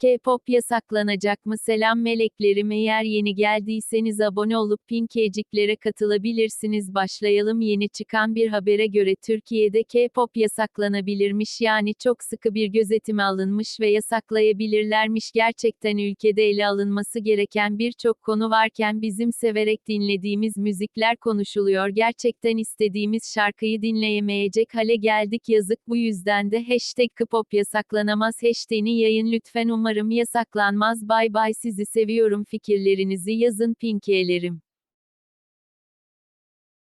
K-pop yasaklanacak mı? Selam meleklerim eğer yeni geldiyseniz abone olup pinkeciklere katılabilirsiniz. Başlayalım yeni çıkan bir habere göre Türkiye'de K-pop yasaklanabilirmiş yani çok sıkı bir gözetime alınmış ve yasaklayabilirlermiş. Gerçekten ülkede ele alınması gereken birçok konu varken bizim severek dinlediğimiz müzikler konuşuluyor. Gerçekten istediğimiz şarkıyı dinleyemeyecek hale geldik yazık bu yüzden de hashtag K-pop yasaklanamaz hashtag'ini yayın lütfen umarım yasaklanmaz bay bay sizi seviyorum fikirlerinizi yazın pinkelerim.